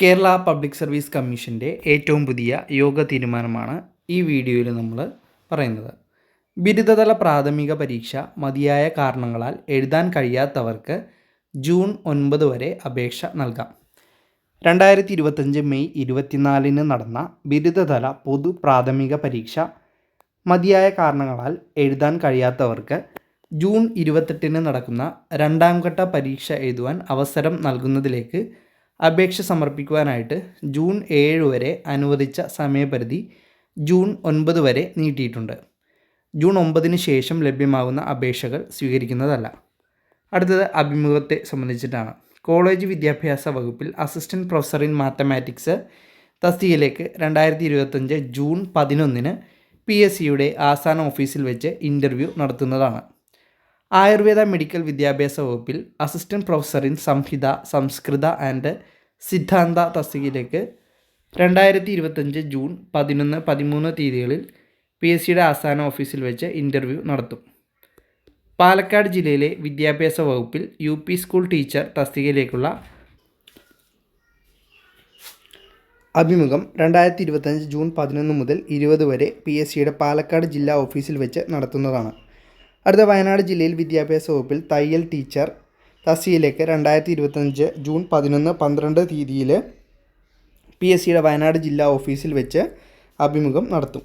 Kerala public service കമ്മീഷന്റെ ഏറ്റവും പുതിയ യോഗ തീരുമാനമാണ് ഈ വീഡിയോയിൽ നമ്മൾ പറയുന്നത്. ബിരുദതല പ്രാഥമിക പരീക്ഷ മതിയായ കാരണങ്ങളാൽ എഴുതാൻ കഴിയാത്തവർക്ക് ജൂൺ ഒൻപത് വരെ അപേക്ഷ നൽകാം. രണ്ടായിരത്തി ഇരുപത്തഞ്ച് മെയ് ഇരുപത്തിനാലിന് നടന്ന ബിരുദതല പൊതു പ്രാഥമിക പരീക്ഷ മതിയായ കാരണങ്ങളാൽ എഴുതാൻ കഴിയാത്തവർക്ക് ജൂൺ ഇരുപത്തെട്ടിന് നടക്കുന്ന രണ്ടാം ഘട്ട പരീക്ഷ എഴുതുവാൻ അവസരം നൽകുന്നതിലേക്ക് അപേക്ഷ സമർപ്പിക്കുവാനായിട്ട് ജൂൺ ഏഴ് വരെ അനുവദിച്ച സമയപരിധി ജൂൺ ഒൻപത് വരെ നീട്ടിയിട്ടുണ്ട്. ജൂൺ ഒമ്പതിന് ശേഷം ലഭ്യമാകുന്ന അപേക്ഷകൾ സ്വീകരിക്കുന്നതല്ല. അടുത്തത് അഭിമുഖത്തെ സംബന്ധിച്ചിട്ടാണ്. കോളേജ് വിദ്യാഭ്യാസ വകുപ്പിൽ അസിസ്റ്റന്റ് പ്രൊഫസർ ഇൻ മാത്തമാറ്റിക്സ് തസ്തികയിലേക്ക് രണ്ടായിരത്തി ഇരുപത്തഞ്ച് ജൂൺ പതിനൊന്നിന് പി എസ് സിയുടെ ആസ്ഥാന ഓഫീസിൽ വെച്ച് ഇന്റർവ്യൂ നടത്തുന്നതാണ്. ആയുർവേദ മെഡിക്കൽ വിദ്യാഭ്യാസ വകുപ്പിൽ അസിസ്റ്റന്റ് പ്രൊഫസർ ഇൻ സംഹിത സംസ്കൃത ആൻഡ് സിദ്ധാന്ത തസ്തികയിലേക്ക് രണ്ടായിരത്തി ഇരുപത്തഞ്ച് ജൂൺ പതിനൊന്ന് പതിമൂന്ന് തീയതികളിൽ പി എസ് സിയുടെ ആസ്ഥാന ഓഫീസിൽ വെച്ച് ഇന്റർവ്യൂ നടത്തും. പാലക്കാട് ജില്ലയിലെ വിദ്യാഭ്യാസ വകുപ്പിൽ യു പി സ്കൂൾ ടീച്ചർ തസ്തികയിലേക്കുള്ള അഭിമുഖം രണ്ടായിരത്തി ഇരുപത്തഞ്ച് ജൂൺ പതിനൊന്ന് മുതൽ ഇരുപത് വരെ പി എസ് സിയുടെ പാലക്കാട് ജില്ലാ ഓഫീസിൽ വെച്ച് നടത്തുന്നതാണ്. അടുത്ത വയനാട് ജില്ലയിൽ വിദ്യാഭ്യാസ വകുപ്പിൽ തയ്യൽ ടീച്ചർ തസ്തികയിലേക്ക് രണ്ടായിരത്തി ഇരുപത്തഞ്ച് ജൂൺ പതിനൊന്ന് പന്ത്രണ്ട് തീയതിയിൽ പി എസ് സിയുടെ വയനാട് ജില്ലാ ഓഫീസിൽ വെച്ച് അഭിമുഖം നടത്തും.